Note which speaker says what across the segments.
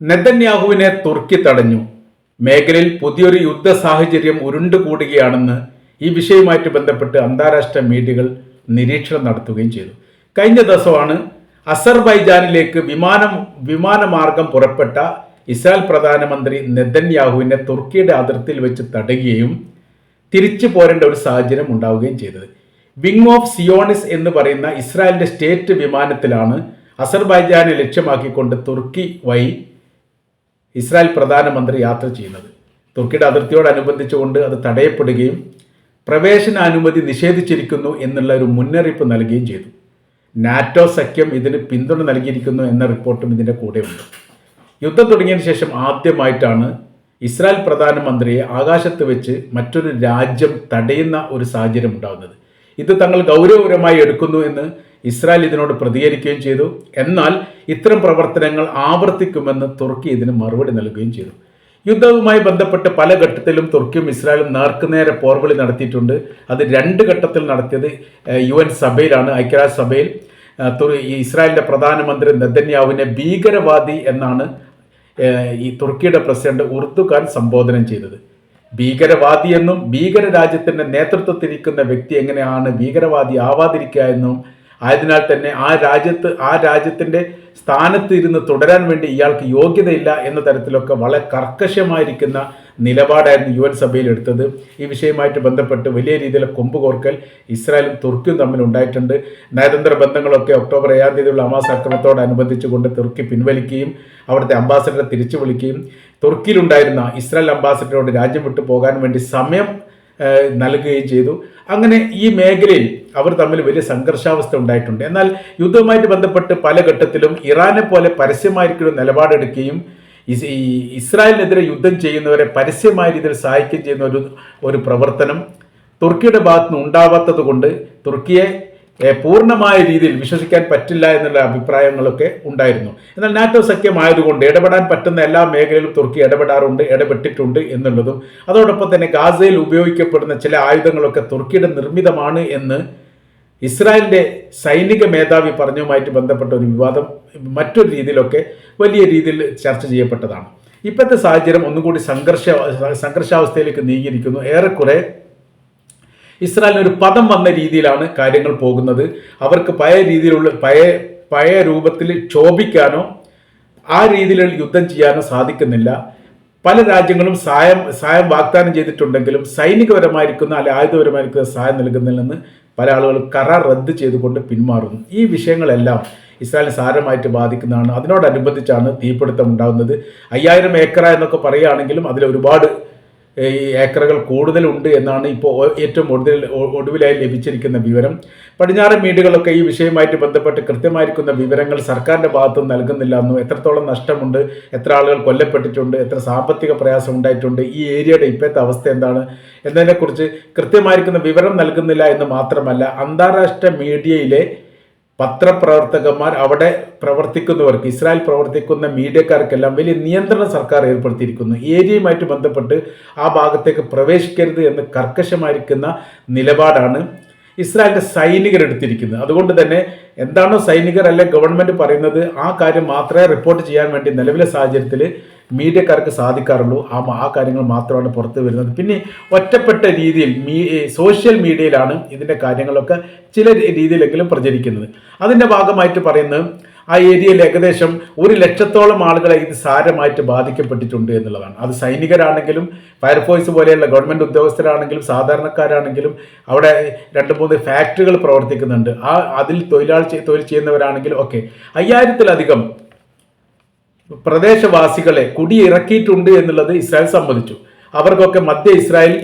Speaker 1: നെതന്യാഹുവിനെ തുർക്കി തടഞ്ഞു. മേഖലയിൽ പുതിയൊരു യുദ്ധ സാഹചര്യം ഉരുണ്ടുകൂടുകയാണെന്ന് ഈ വിഷയവുമായിട്ട് ബന്ധപ്പെട്ട് അന്താരാഷ്ട്ര മീഡിയകൾ നിരീക്ഷണം നടത്തുകയും ചെയ്തു. കഴിഞ്ഞ ദിവസമാണ് അസർബൈജാനിലേക്ക് വിമാനം വിമാനമാർഗം പുറപ്പെട്ട ഇസ്രായേൽ പ്രധാനമന്ത്രി നെതന്യാഹുവിനെ തുർക്കിയുടെ അതിർത്തിയിൽ വെച്ച് തടയുകയും തിരിച്ചു പോരേണ്ട ഒരു സാഹചര്യം ഉണ്ടാവുകയും ചെയ്തത്. വിങ് ഓഫ് സിയോണിസ് എന്ന് പറയുന്ന ഇസ്രായേലിന്റെ സ്റ്റേറ്റ് വിമാനത്തിലാണ് അസർബൈജാനെ ലക്ഷ്യമാക്കിക്കൊണ്ട് തുർക്കി വഴി ഇസ്രായേൽ പ്രധാനമന്ത്രി യാത്ര ചെയ്യുന്നത്. തുർക്കിയുടെ അതിർത്തിയോടനുബന്ധിച്ചുകൊണ്ട് അത് തടയപ്പെടുകയും പ്രവേശന അനുമതി നിഷേധിച്ചിരിക്കുന്നു എന്നുള്ള ഒരു മുന്നറിയിപ്പ് നൽകുകയും ചെയ്തു. നാറ്റോ സഖ്യം ഇതിന് പിന്തുണ നൽകിയിരിക്കുന്നു എന്ന റിപ്പോർട്ടും ഇതിന്റെ കൂടെയുണ്ട്. യുദ്ധം തുടങ്ങിയതിന് ശേഷം ആദ്യമായിട്ടാണ് ഇസ്രായേൽ പ്രധാനമന്ത്രിയെ ആകാശത്ത് വെച്ച് മറ്റൊരു രാജ്യം തടയുന്ന ഒരു സാഹചര്യം ഉണ്ടാകുന്നത്. ഇത് തങ്ങൾ ഗൗരവപരമായി എടുക്കുന്നു എന്ന് ഇസ്രായേൽ ഇതിനോട് പ്രതികരിക്കുകയും ചെയ്തു. എന്നാൽ ഇത്തരം പ്രവർത്തനങ്ങൾ ആവർത്തിക്കുമെന്ന് തുർക്കി ഇതിന് മറുപടി നൽകുകയും ചെയ്തു. യുദ്ധവുമായി ബന്ധപ്പെട്ട് പല ഘട്ടത്തിലും തുർക്കിയും ഇസ്രായേലും നേർക്കുനേരെ പോർവിളി നടത്തിയിട്ടുണ്ട്. അത് രണ്ട് ഘട്ടത്തിൽ നടത്തിയത് യു എൻ സഭയിലാണ് ഐക്യരാഷ്ട്രസഭയിൽ. സഭയിൽ ഇസ്രായേലിന്റെ പ്രധാനമന്ത്രി നെതന്യാവിനെ ഭീകരവാദി എന്നാണ് ഈ തുർക്കിയുടെ പ്രസിഡന്റ് ഉർദുഖാൻ സംബോധന ചെയ്തത്. ഭീകരവാദി എന്നും ഭീകര രാജ്യത്തിന്റെ നേതൃത്വത്തിരിക്കുന്ന വ്യക്തി എങ്ങനെയാണ് ഭീകരവാദി ആവാതിരിക്കുക എന്നും ആയതിനാൽ തന്നെ ആ രാജ്യത്ത് ആ രാജ്യത്തിന്റെ സ്ഥാനത്ത് ഇരുന്ന് തുടരാൻ വേണ്ടി ഇയാൾക്ക് യോഗ്യതയില്ല എന്ന തരത്തിലൊക്കെ വളരെ കർക്കശമായിരിക്കുന്ന നിലപാടായിരുന്നു യു എൻ സഭയിൽ എടുത്തത്. ഈ വിഷയവുമായിട്ട് ബന്ധപ്പെട്ട് വലിയ രീതിയിലെ കൊമ്പ് കോർക്കൽ ഇസ്രായേലും തുർക്കിയും തമ്മിൽ ഉണ്ടായിട്ടുണ്ട്. നയതന്ത്ര ബന്ധങ്ങളൊക്കെ ഒക്ടോബർ ഏഴാം തീയതിയുള്ള ഹമാസ് ആക്രമണത്തോടനുബന്ധിച്ചുകൊണ്ട് തുർക്കി പിൻവലിക്കുകയും അവിടുത്തെ അംബാസഡറെ തിരിച്ചു വിളിക്കുകയും. തുർക്കിയിലുണ്ടായിരുന്ന ഇസ്രായേൽ അംബാസഡറോട് രാജ്യം വിട്ടു പോകാൻ വേണ്ടി സമയം നൽകുകയും ചെയ്തു. അങ്ങനെ ഈ മേഖലയിൽ അവർ തമ്മിൽ വലിയ സംഘർഷാവസ്ഥ ഉണ്ടായിട്ടുണ്ട്. എന്നാൽ യുദ്ധവുമായിട്ട് ബന്ധപ്പെട്ട് പല ഘട്ടത്തിലും ഇറാനെ പോലെ പരസ്യമായിരിക്കും നിലപാടെടുക്കുകയും ഇസ്രായേലിനെതിരെ യുദ്ധം ചെയ്യുന്നവരെ പരസ്യമായ രീതിയിൽ സഹായിക്കുകയും ചെയ്യുന്ന ഒരു ഒരു പ്രവർത്തനം തുർക്കിയുടെ ഭാഗത്തുനിന്ന് ഉണ്ടാവാത്തത് കൊണ്ട് തുർക്കിയെ പൂർണമായ രീതിയിൽ വിശ്വസിക്കാൻ പറ്റില്ല എന്നുള്ള അഭിപ്രായങ്ങളൊക്കെ ഉണ്ടായിരുന്നു. എന്നാൽ നാറ്റോ സഖ്യമായതുകൊണ്ട് ഇടപെടാൻ പറ്റുന്ന എല്ലാ മേഖലയിലും തുർക്കി ഇടപെടാറുണ്ട് ഇടപെട്ടിട്ടുണ്ട് എന്നുള്ളതും അതോടൊപ്പം തന്നെ ഗാസയിൽ ഉപയോഗിക്കപ്പെടുന്ന ചില ആയുധങ്ങളൊക്കെ തുർക്കിയുടെ നിർമ്മിതമാണ് എന്ന് ഇസ്രായേലിന്റെ സൈനിക മേധാവി പറഞ്ഞതുമായിട്ട് ബന്ധപ്പെട്ട ഒരു വിവാദം മറ്റൊരു രീതിയിലൊക്കെ വലിയ രീതിയിൽ ചർച്ച ചെയ്യപ്പെട്ടതാണ്. ഇപ്പോഴത്തെ സാഹചര്യം ഒന്നുകൂടി സംഘർഷ സംഘർഷാവസ്ഥയിലേക്ക് നീങ്ങിയിരിക്കുന്നു. ഏറെക്കുറെ ഇസ്രായേലിന് ഒരു പദം വന്ന രീതിയിലാണ് കാര്യങ്ങൾ പോകുന്നത്. അവർക്ക് പഴയ രീതിയിലുള്ള പഴയ പഴയ രൂപത്തിൽ ക്ഷോഭിക്കാനോ ആ രീതിയിലുള്ള യുദ്ധം ചെയ്യാനോ സാധിക്കുന്നില്ല. പല രാജ്യങ്ങളും സഹായം സഹായം വാഗ്ദാനം ചെയ്തിട്ടുണ്ടെങ്കിലും സൈനികപരമായിരിക്കുന്ന അല്ലെ ആയുധപരമായിരിക്കുന്ന സഹായം നൽകുന്നതിൽ പല ആളുകളും കരാർ റദ്ദ് ചെയ്തുകൊണ്ട് പിന്മാറുന്നു. ഈ വിഷയങ്ങളെല്ലാം ഇസ്രായേലിനെ സാരമായിട്ട് ബാധിക്കുന്നതാണ്. അതിനോടനുബന്ധിച്ചാണ് തീപിടുത്തം ഉണ്ടാകുന്നത്. അയ്യായിരം ഏക്കറ എന്നൊക്കെ പറയുകയാണെങ്കിലും അതിൽ ഒരുപാട് ഈ ഏക്കറുകൾ കൂടുതലുണ്ട് എന്നാണ് ഇപ്പോൾ ഏറ്റവും ഒടുവിൽ ഒടുവിലായി ലഭിച്ചിരിക്കുന്ന വിവരം. പടിഞ്ഞാറൻ വീടുകളൊക്കെ ഈ വിഷയവുമായിട്ട് ബന്ധപ്പെട്ട് കൃത്യമായിരിക്കുന്ന വിവരങ്ങൾ സർക്കാരിന്റെ ഭാഗത്തു നൽകുന്നില്ല എന്നും എത്രത്തോളം നഷ്ടമുണ്ട് എത്ര ആളുകൾ കൊല്ലപ്പെട്ടിട്ടുണ്ട് എത്ര സാമ്പത്തിക പ്രയാസം ഉണ്ടായിട്ടുണ്ട് ഈ ഏരിയയുടെ ഇപ്പോഴത്തെ അവസ്ഥ എന്താണ് എന്നതിനെക്കുറിച്ച് കൃത്യമായിരിക്കുന്ന വിവരം നൽകുന്നില്ല എന്ന് മാത്രമല്ല അന്താരാഷ്ട്ര മീഡിയയിലെ പത്രപ്രവർത്തകന്മാർ അവിടെ പ്രവർത്തിക്കുന്നവർക്ക് ഇസ്രായേൽ പ്രവർത്തിക്കുന്ന മീഡിയക്കാർക്കെല്ലാം വലിയ നിയന്ത്രണ സർക്കാർ ഏർപ്പെടുത്തിയിരിക്കുന്നു. ഏരിയയുമായിട്ട് ബന്ധപ്പെട്ട് ആ ഭാഗത്തേക്ക് പ്രവേശിക്കരുത് എന്ന് കർക്കശമായിരിക്കുന്ന നിലപാടാണ് ഇസ്രായേലിന്റെ സൈനികർ എടുത്തിരിക്കുന്നത്. അതുകൊണ്ട് തന്നെ എന്താണോ സൈനികർ അല്ലെ ഗവൺമെന്റ് പറയുന്നത് ആ കാര്യം മാത്രമേ റിപ്പോർട്ട് ചെയ്യാൻ വേണ്ടി നിലവിലെ സാഹചര്യത്തിൽ മീഡിയക്കാർക്ക് സാധിക്കാറുള്ളൂ. ആ ആ കാര്യങ്ങൾ മാത്രമാണ് പുറത്തു വരുന്നത്. പിന്നെ ഒറ്റപ്പെട്ട രീതിയിൽ മീ സോഷ്യൽ മീഡിയയിലാണ് ഇതിന്റെ കാര്യങ്ങളൊക്കെ ചില രീതിയിലെങ്കിലും പ്രചരിക്കുന്നത്. അതിന്റെ ഭാഗമായിട്ട് പറയുന്നത് ആ ഏരിയയിൽ ഏകദേശം ഒരു ലക്ഷത്തോളം ആളുകളെ ഇത് സാരമായിട്ട് ബാധിക്കപ്പെട്ടിട്ടുണ്ട് എന്നുള്ളതാണ്. അത് സൈനികരാണെങ്കിലും ഫയർഫോഴ്സ് പോലെയുള്ള ഗവൺമെന്റ് ഉദ്യോഗസ്ഥരാണെങ്കിലും സാധാരണക്കാരാണെങ്കിലും അവിടെ രണ്ട് മൂന്ന് ഫാക്ടറികൾ പ്രവർത്തിക്കുന്നുണ്ട്. ആ അതിൽ തൊഴിലാളി തൊഴിൽ ചെയ്യുന്നവരാണെങ്കിലും ഒക്കെ അയ്യായിരത്തിലധികം പ്രദേശവാസികളെ കുടിയിറക്കിയിട്ടുണ്ട് എന്നുള്ളത് ഇസ്രായേൽ സമ്മതിച്ചു. അവർക്കൊക്കെ മധ്യ ഇസ്രായേൽ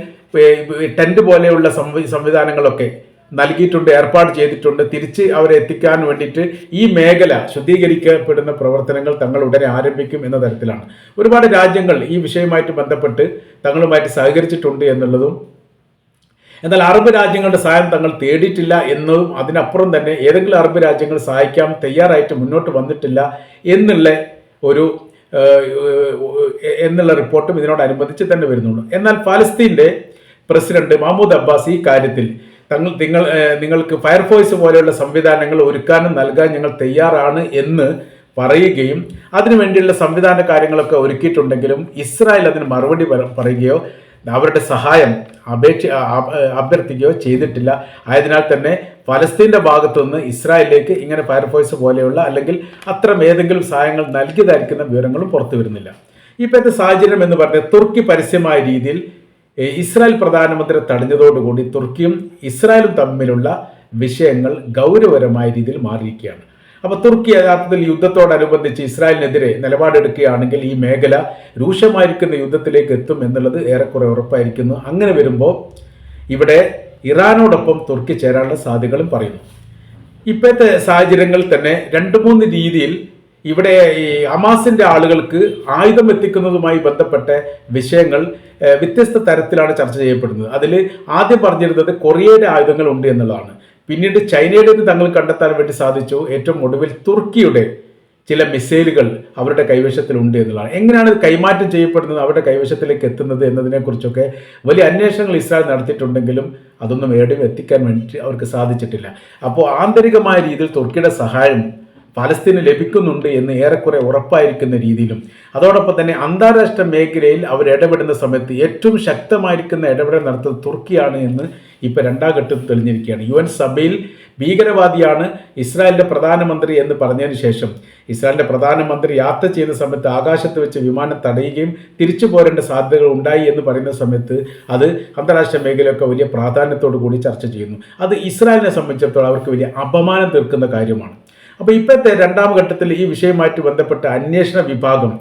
Speaker 1: ടെന്റ് പോലെയുള്ള സംവിധാനങ്ങളൊക്കെ നൽകിയിട്ടുണ്ട് ഏർപ്പാട് ചെയ്തിട്ടുണ്ട്. തിരിച്ച് അവരെ എത്തിക്കാൻ വേണ്ടിയിട്ട് ഈ മേഖല ശുദ്ധീകരിക്കപ്പെടുന്ന പ്രവർത്തനങ്ങൾ തങ്ങൾ ഉടനെ ആരംഭിക്കും എന്ന തരത്തിലാണ്. ഒരുപാട് രാജ്യങ്ങൾ ഈ വിഷയവുമായിട്ട് ബന്ധപ്പെട്ട് തങ്ങളുമായിട്ട് സഹകരിച്ചിട്ടുണ്ട് എന്നുള്ളതും എന്നാൽ അറബ് രാജ്യങ്ങളുടെ സഹായം തങ്ങൾ തേടിയിട്ടില്ല എന്നതും അതിനപ്പുറം തന്നെ ഏതെങ്കിലും അറബ് രാജ്യങ്ങൾ സഹായിക്കാൻ തയ്യാറായിട്ട് മുന്നോട്ട് വന്നിട്ടില്ല എന്നുള്ള ഒരു എന്നുള്ള റിപ്പോർട്ടും ഇതിനോടനുബന്ധിച്ച് തന്നെ വരുന്നുള്ളൂ. എന്നാൽ ഫലസ്തീന്റെ പ്രസിഡന്റ് മഹമ്മൂദ് അബ്ബാസ് ഈ കാര്യത്തിൽ തങ്ങൾ നിങ്ങൾ നിങ്ങൾക്ക് ഫയർഫോഴ്സ് പോലെയുള്ള സംവിധാനങ്ങൾ ഒരുക്കാനും നൽകാൻ ഞങ്ങൾ തയ്യാറാണ് എന്ന് പറയുകയും അതിനുവേണ്ടിയുള്ള സംവിധാന കാര്യങ്ങളൊക്കെ ഒരുക്കിയിട്ടുണ്ടെങ്കിലും ഇസ്രായേൽ അതിന് മറുപടി പറ- പറയുകയോ അവരുടെ സഹായം അപേക്ഷ അഭ്യർത്ഥിക്കുകയോ ചെയ്തിട്ടില്ല. ആയതിനാൽ തന്നെ ഫലസ്തീന്റെ ഭാഗത്തുനിന്ന് ഇസ്രായേലിലേക്ക് ഇങ്ങനെ ഫയർഫോഴ്സ് പോലെയുള്ള അല്ലെങ്കിൽ അത്തരം ഏതെങ്കിലും സഹായങ്ങൾ നൽകിയതായിരിക്കുന്ന വിവരങ്ങളും പുറത്തു വരുന്നില്ല. ഇപ്പോഴത്തെ സാഹചര്യം എന്ന് പറഞ്ഞാൽ തുർക്കി പരസ്യമായ രീതിയിൽ ഇസ്രായേൽ പ്രധാനമന്ത്രി തടഞ്ഞതോടുകൂടി തുർക്കിയും ഇസ്രായേലും തമ്മിലുള്ള വിഷയങ്ങൾ ഗൗരവപരമായ രീതിയിൽ മാറിയിരിക്കുകയാണ്. അപ്പോൾ തുർക്കി യഥാർത്ഥത്തിൽ യുദ്ധത്തോടനുബന്ധിച്ച് ഇസ്രായേലിനെതിരെ നിലപാടെടുക്കുകയാണെങ്കിൽ ഈ മേഖല രൂക്ഷമായിരിക്കുന്ന യുദ്ധത്തിലേക്ക് എത്തും എന്നുള്ളത് ഏറെക്കുറെ ഉറപ്പായിരിക്കുന്നു. അങ്ങനെ വരുമ്പോൾ ഇവിടെ ഇറാനോടൊപ്പം തുർക്കി ചേരാനുള്ള സാധ്യതകളും പറയുന്നു. ഇപ്പോഴത്തെ സാഹചര്യങ്ങളിൽ തന്നെ രണ്ട് മൂന്ന് രീതിയിൽ ഇവിടെ ഈ അമാസിന്റെ ആളുകൾക്ക് ആയുധം എത്തിക്കുന്നതുമായി ബന്ധപ്പെട്ട വിഷയങ്ങൾ വ്യത്യസ്ത തരത്തിലാണ് ചർച്ച ചെയ്യപ്പെടുന്നത്. അതിൽ ആദ്യം പറഞ്ഞിരുന്നത് കൊറിയയുടെ ആയുധങ്ങൾ ഉണ്ട് എന്നുള്ളതാണ്. പിന്നീട് ചൈനയുടെ തങ്ങൾ കണ്ടെത്താൻ വേണ്ടി സാധിച്ചു ഏറ്റവും ഒടുവിൽ തുർക്കിയുടെ ചില മിസൈലുകൾ അവരുടെ കൈവശത്തിലുണ്ട് എന്നുള്ളതാണ്. എങ്ങനെയാണ് കൈമാറ്റം ചെയ്യപ്പെടുന്നത് അവരുടെ കൈവശത്തിലേക്ക് എത്തുന്നത് എന്നതിനെക്കുറിച്ചൊക്കെ വലിയ അന്വേഷണങ്ങൾ ഇസ്രായേൽ നടത്തിയിട്ടുണ്ടെങ്കിലും അതൊന്നും എവിടെയും എത്തിക്കാൻ വേണ്ടി അവർക്ക് സാധിച്ചിട്ടില്ല. അപ്പോൾ ആന്തരികമായ രീതിയിൽ തുർക്കിയുടെ സഹായം ഫലസ്തീന് ലഭിക്കുന്നുണ്ട് എന്ന് ഏറെക്കുറെ ഉറപ്പായിരിക്കുന്ന രീതിയിലും അതോടൊപ്പം തന്നെ അന്താരാഷ്ട്ര മേഖലയിൽ അവർ ഇടപെടുന്ന സമയത്ത് ഏറ്റവും ശക്തമായിരിക്കുന്ന ഇടപെടൽ നടത്തുന്നത് തുർക്കിയാണ് എന്ന് ഇപ്പോൾ രണ്ടാം ഘട്ടത്തിൽ തെളിഞ്ഞിരിക്കുകയാണ്. യു എൻ സഭയിൽ ഭീകരവാദിയാണ് ഇസ്രായേലിന്റെ പ്രധാനമന്ത്രി എന്ന് പറഞ്ഞതിന് ശേഷം ഇസ്രായേലിന്റെ പ്രധാനമന്ത്രി യാത്ര ചെയ്യുന്ന സമയത്ത് ആകാശത്ത് വെച്ച് വിമാനം തടയുകയും തിരിച്ചു പോരേണ്ട സാധ്യതകൾ ഉണ്ടായി എന്ന് പറയുന്ന സമയത്ത് അത് അന്താരാഷ്ട്ര മേഖലയൊക്കെ വലിയ പ്രാധാന്യത്തോടു കൂടി ചർച്ച ചെയ്യുന്നു. അത് ഇസ്രായേലിനെ സംബന്ധിച്ചിടത്തോളം അവർക്ക് വലിയ അപമാനം തീർക്കുന്ന കാര്യമാണ്. അപ്പോൾ ഇപ്പോഴത്തെ രണ്ടാം ഘട്ടത്തിൽ ഈ വിഷയവുമായിട്ട് ബന്ധപ്പെട്ട അന്വേഷണ വിഭാഗം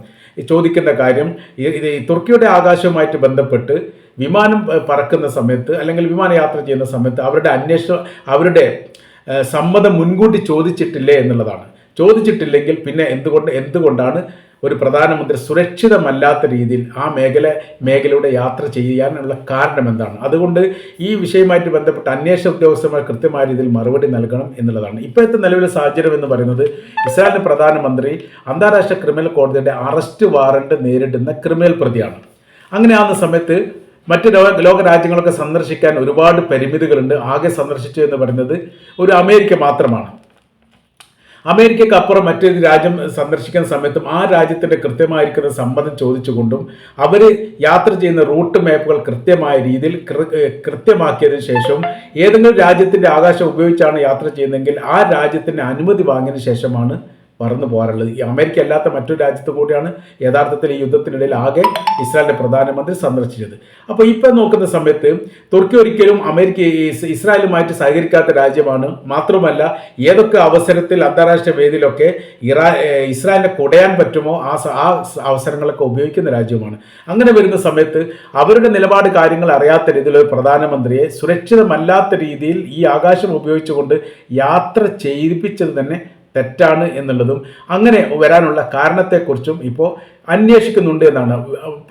Speaker 1: ചോദിക്കുന്ന കാര്യം ഇത് ഈ തുർക്കിയുടെ ആകാശവുമായിട്ട് ബന്ധപ്പെട്ട് വിമാനം പറക്കുന്ന സമയത്ത് അല്ലെങ്കിൽ വിമാനയാത്ര ചെയ്യുന്ന സമയത്ത് അവരുടെ അന്വേഷണം അവരുടെ സമ്മതം മുൻകൂട്ടി ചോദിച്ചിട്ടില്ലേ എന്നുള്ളതാണ്. ചോദിച്ചിട്ടില്ലെങ്കിൽ പിന്നെ എന്തുകൊണ്ട് എന്തുകൊണ്ടാണ് ഒരു പ്രധാനമന്ത്രി സുരക്ഷിതമല്ലാത്ത രീതിയിൽ ആ മേഖല മേഖലയുടെ യാത്ര ചെയ്യാനുള്ള കാരണം എന്താണ്? അതുകൊണ്ട് ഈ വിഷയവുമായിട്ട് ബന്ധപ്പെട്ട അന്വേഷണ ഉദ്യോഗസ്ഥന്മാർ കൃത്യമായ രീതിയിൽ മറുപടി നൽകണം എന്നുള്ളതാണ്. ഇപ്പോഴത്തെ നിലവിലെ സാഹചര്യം എന്ന് പറയുന്നത് ഇസ്രായേലിന്റെ പ്രധാനമന്ത്രി അന്താരാഷ്ട്ര ക്രിമിനൽ കോടതിയുടെ അറസ്റ്റ് വാറണ്ട് നേരിടുന്ന ക്രിമിനൽ പ്രതിയാണ്. അങ്ങനെ ആവുന്ന സമയത്ത് മറ്റ് ലോക ലോക രാജ്യങ്ങളൊക്കെ സന്ദർശിക്കാൻ ഒരുപാട് പരിമിതികളുണ്ട്. ആകെ സന്ദർശിച്ചു എന്ന് പറയുന്നത് ഒരു അമേരിക്ക മാത്രമാണ്. അമേരിക്കയ്ക്ക് അപ്പുറം മറ്റൊരു രാജ്യം സന്ദർശിക്കുന്ന സമയത്തും ആ രാജ്യത്തിന്റെ കൃത്യമായിരിക്കുന്ന സമ്മതം ചോദിച്ചുകൊണ്ടും അവർ യാത്ര ചെയ്യുന്ന റൂട്ട് മാപ്പുകൾ കൃത്യമായ രീതിയിൽ കൃത്യമാക്കിയതിനു ശേഷവും ഏതെങ്കിലും രാജ്യത്തിന്റെ ആകാശം ഉപയോഗിച്ചാണ് യാത്ര ചെയ്യുന്നതെങ്കിൽ ആ രാജ്യത്തിന്റെ അനുമതി വാങ്ങിയതിനു ശേഷമാണ് പറന്നു പോകാറുള്ളത്. ഈ അമേരിക്ക അല്ലാത്ത മറ്റൊരു രാജ്യത്ത് കൂടിയാണ് യഥാർത്ഥത്തിൽ ഈ യുദ്ധത്തിനിടയിൽ ആകെ ഇസ്രായേലിന്റെ പ്രധാനമന്ത്രി സന്ദർശിച്ചത്. അപ്പോൾ ഇപ്പം നോക്കുന്ന സമയത്ത് തുർക്കി ഒരിക്കലും അമേരിക്ക ഇസ്രായേലുമായിട്ട് സഹകരിക്കാത്ത രാജ്യമാണ്. മാത്രമല്ല ഏതൊക്കെ അവസരത്തിൽ അന്താരാഷ്ട്ര വേദിയിലൊക്കെ ഇറാ ഇസ്രായേലിനെ കൊടയാൻ പറ്റുമോ ആ ആ അവസരങ്ങളൊക്കെ ഉപയോഗിക്കുന്ന രാജ്യമാണ്. അങ്ങനെ വരുന്ന സമയത്ത് അവരുടെ നിലപാട് കാര്യങ്ങൾ അറിയാത്ത രീതിയിൽ ഒരു പ്രധാനമന്ത്രിയെ സുരക്ഷിതമല്ലാത്ത രീതിയിൽ ഈ ആകാശം ഉപയോഗിച്ചുകൊണ്ട് യാത്ര ചെയ്യിപ്പിച്ചത് തന്നെ തെറ്റാണ് എന്നുള്ളതും അങ്ങനെ വരാനുള്ള കാരണത്തെക്കുറിച്ചും ഇപ്പോൾ അന്വേഷിക്കുന്നുണ്ട് എന്നാണ്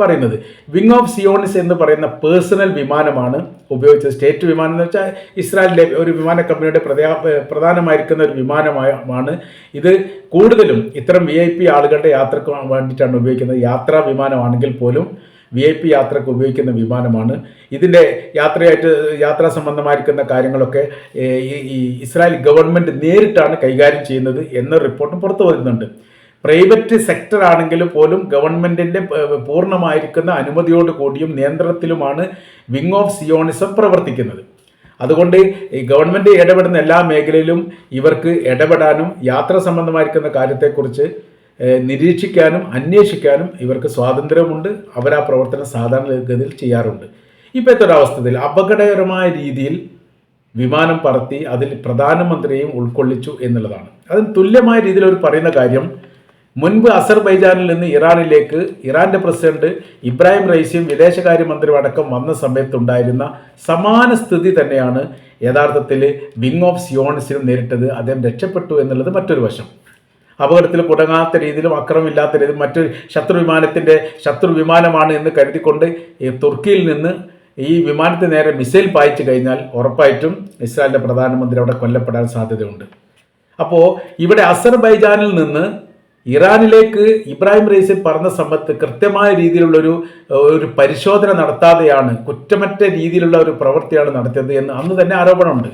Speaker 1: പറയുന്നത്. വിങ് ഓഫ് സിയോണിസ് എന്ന് പറയുന്ന പേഴ്സണൽ വിമാനമാണ് ഉപയോഗിച്ചത്. സ്റ്റേറ്റ് വിമാനം എന്ന് വെച്ചാൽ ഇസ്രായേലിലെ ഒരു വിമാന കമ്പനിയുടെ പ്രധാ പ്രധാനമായിരിക്കുന്ന ഒരു വിമാനമാണ് ഇത്. കൂടുതലും ഇത്തരം വി ഐ പി ആളുകളുടെ യാത്രയ്ക്ക് വേണ്ടിയിട്ടാണ് ഉപയോഗിക്കുന്നത്. യാത്രാ വിമാനമാണെങ്കിൽ പോലും വി ഐ പി യാത്രയ്ക്ക് ഉപയോഗിക്കുന്ന വിമാനമാണ്. ഇതിന്റെ യാത്രയായിട്ട് യാത്രാ സംബന്ധമായിരിക്കുന്ന കാര്യങ്ങളൊക്കെ ഈ ഇസ്രായേൽ ഗവൺമെന്റ് നേരിട്ടാണ് കൈകാര്യം ചെയ്യുന്നത് എന്ന റിപ്പോർട്ടും പുറത്തു വരുന്നുണ്ട്. പ്രൈവറ്റ് സെക്ടർ ആണെങ്കിൽ പോലും ഗവൺമെന്റിന്റെ പൂർണമായിരിക്കുന്ന അനുമതിയോട് കൂടിയും നിയന്ത്രണത്തിലുമാണ് വിങ് ഓഫ് സിയോണിസം പ്രവർത്തിക്കുന്നത്. അതുകൊണ്ട് ഈ ഗവൺമെന്റ് ഇടപെടുന്ന എല്ലാ മേഖലയിലും ഇവർക്ക് ഇടപെടാനും യാത്ര സംബന്ധമായിരിക്കുന്ന കാര്യത്തെക്കുറിച്ച് നിരീക്ഷിക്കാനും അന്വേഷിക്കാനും ഇവർക്ക് സ്വാതന്ത്ര്യമുണ്ട്. അവർ ആ പ്രവർത്തനം സാധാരണഗതിയിൽ ചെയ്യാറുണ്ട്. ഇപ്പോഴത്തെ ഒരവസ്ഥയിൽ അപകടകരമായ രീതിയിൽ വിമാനം പറത്തി അതിൽ പ്രധാനമന്ത്രിയെയും ഉൾക്കൊള്ളിച്ചു എന്നുള്ളതാണ്. അതിന് തുല്യമായ രീതിയിൽ അവർ പറയുന്ന കാര്യം മുൻപ് അസർബൈജാനിൽ നിന്ന് ഇറാനിലേക്ക് ഇറാന്റെ പ്രസിഡന്റ് ഇബ്രാഹിം റൈസിയും വിദേശകാര്യമന്ത്രിയും അടക്കം വന്ന സമയത്തുണ്ടായിരുന്ന സമാന സ്ഥിതി തന്നെയാണ് യഥാർത്ഥത്തിൽ വിങ് ഓഫ് സിയോണിസിനും നേരിട്ടത്. അദ്ദേഹം രക്ഷപ്പെട്ടു എന്നുള്ളത് മറ്റൊരു വശം. അപകടത്തിൽ കുടങ്ങാത്ത രീതിയിലും അക്രമമില്ലാത്ത രീതിയിലും മറ്റു ശത്രു വിമാനത്തിന്റെ ശത്രു വിമാനമാണ് എന്ന് കരുതിക്കൊണ്ട് ഈ തുർക്കിയിൽ നിന്ന് ഈ വിമാനത്തിന് നേരെ മിസൈൽ പായിച്ചു കഴിഞ്ഞാൽ ഉറപ്പായിട്ടും ഇസ്രായേലിന്റെ പ്രധാനമന്ത്രി അവിടെ കൊല്ലപ്പെടാൻ സാധ്യതയുണ്ട്. അപ്പോൾ ഇവിടെ അസർബൈജാനിൽ നിന്ന് ഇറാനിലേക്ക് ഇബ്രാഹിം റൈസി പറഞ്ഞ സമ്പത്ത് കൃത്യമായ രീതിയിലുള്ളൊരു ഒരു പരിശോധന നടത്താതെയാണ് കുറ്റമറ്റ രീതിയിലുള്ള ഒരു പ്രവൃത്തിയാണ് നടത്തിയത് എന്ന് അന്ന് തന്നെ ആരോപണമുണ്ട്.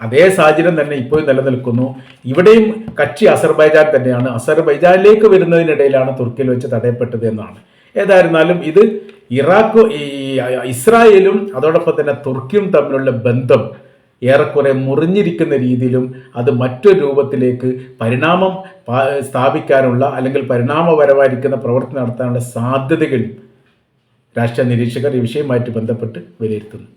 Speaker 1: അതേ സാഹചര്യം തന്നെ ഇപ്പോഴും നിലനിൽക്കുന്നു. ഇവിടെയും കക്ഷി അസർബൈജാൻ തന്നെയാണ്. അസർബൈജാനിലേക്ക് വരുന്നതിനിടയിലാണ് തുർക്കിയിൽ വെച്ച് തടയപ്പെട്ടത് എന്നാണ്. ഏതായിരുന്നാലും ഇത് ഇറാഖ് ഈ ഇസ്രായേലും അതോടൊപ്പം തന്നെ തുർക്കിയും തമ്മിലുള്ള ബന്ധം ഏറെക്കുറെ മുറിഞ്ഞിരിക്കുന്ന രീതിയിലും അത് മറ്റൊരു രൂപത്തിലേക്ക് പരിണാമം സ്ഥാപിക്കാനുള്ള അല്ലെങ്കിൽ പരിണാമപരമായിരിക്കുന്ന പ്രവർത്തനം നടത്താനുള്ള സാധ്യതകൾ രാഷ്ട്രീയ നിരീക്ഷകർ ഈ വിഷയവുമായിട്ട് ബന്ധപ്പെട്ട് വിലയിരുത്തുന്നു.